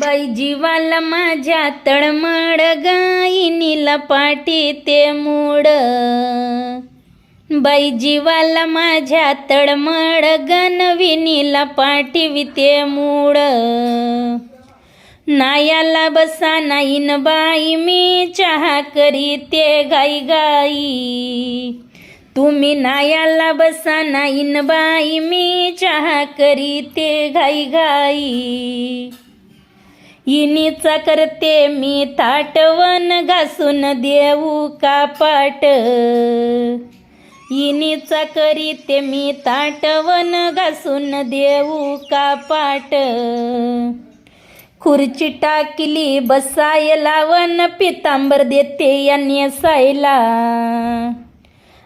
बाई जीवाला माझ्या तळमळ गाईनीला पाठी ते मूड. बाई जीवाला माझ्या तळमळ गणविनीला पाठीवी ते मूड. नायाला बसा नाईन बाई मी चहा करीते गाई गाई तुम्ही नायाला बसा नाईन बाई मी चहा करीते घाई घाई इनीचा करते मी ताटवन घासून देऊ का पाट? इनीचा करीते मी ताटवन घासून देऊ का पाट? खुर्ची टाकली बसायला वन पितांबर देते या नेसायला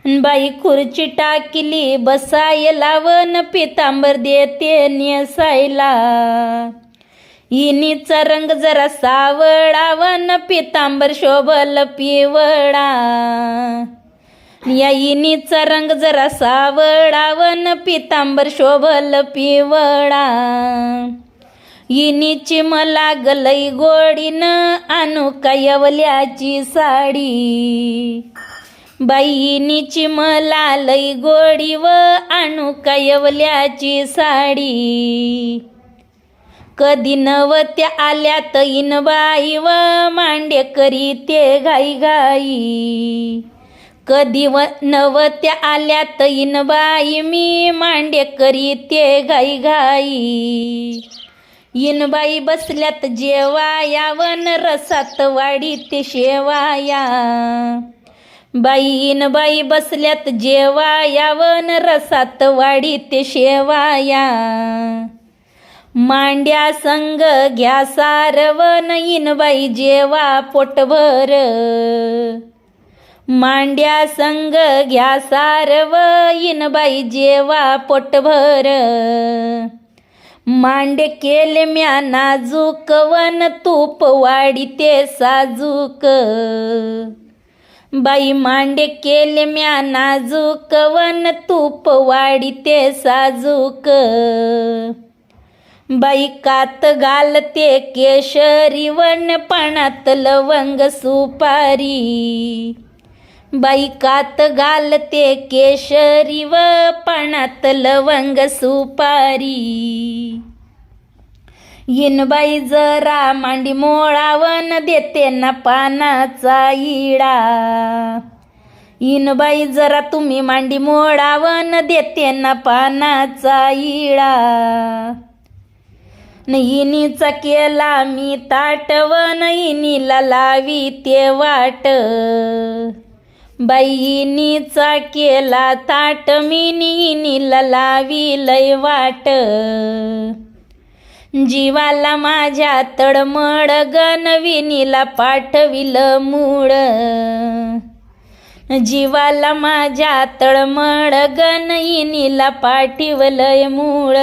बाई खुर्ची टाकली बसाय वन पितांबर देते नेसायला इनीचा रंग जरा सावळावन पितांबर शोभल पिवळा. या इनीचा रंग जरा सावळावन पितांबर शोभल पिवळा. इनीची मला गलई गोडीन आणू कायवल्याची साडी? बाईनीची मला लई गोडी व आणू कायवल्याची साडी? कधी नवत्या आल्या तईन बाई व मांडे करी ते घाई घाई कधी व नवत्या आल्या तईन मी मांडे करी ते घाई घाई इनबाई बसल्यात जेवाया वन रसात वाडी ते शेवाया. बाईन बाई बसल्यात जेवाया वन रसात वाडी ते शेवाया. मांड्या संग घ्या सारवन बाई जेवा पोटभर. मांड्या संग घ्या सारव इनबाई जेवा पोटभर. मांडे केले म्या नाजूक वन तूप वाडी ते साजूक. बाई मांडे केले म्या नाजूक वन तूप वाडी ते साजूक. बैकात घालते केशरी वनपणात लवंग सुपारी. बैकात घालते केशरी व पणात लवंग सुपारी. इनबाई जरा मांडी मोळावन देते ना पानाचा इडा. इनबाई जरा तुम्ही मांडी मोळावन देते ना पानाचा इडा. नहिनीचा केला मी ताटवन इनीला लावी ते वाट. बाईनीचा केला ताट मी निहिनीला लावी लय वाट. जीवाला माझ्या तडमड गणविनीला पाठविलं मूळ. जीवाला माझ्या तळमळ गणइनीला पाठिवलय मूळ.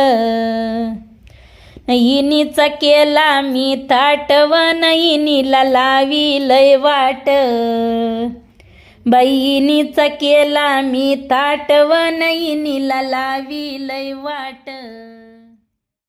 इनीचा केला मी ताटवन इनीला लावी लय वाट. बाईनीचा केला मी ताटवन इनीला लावी लय वाट.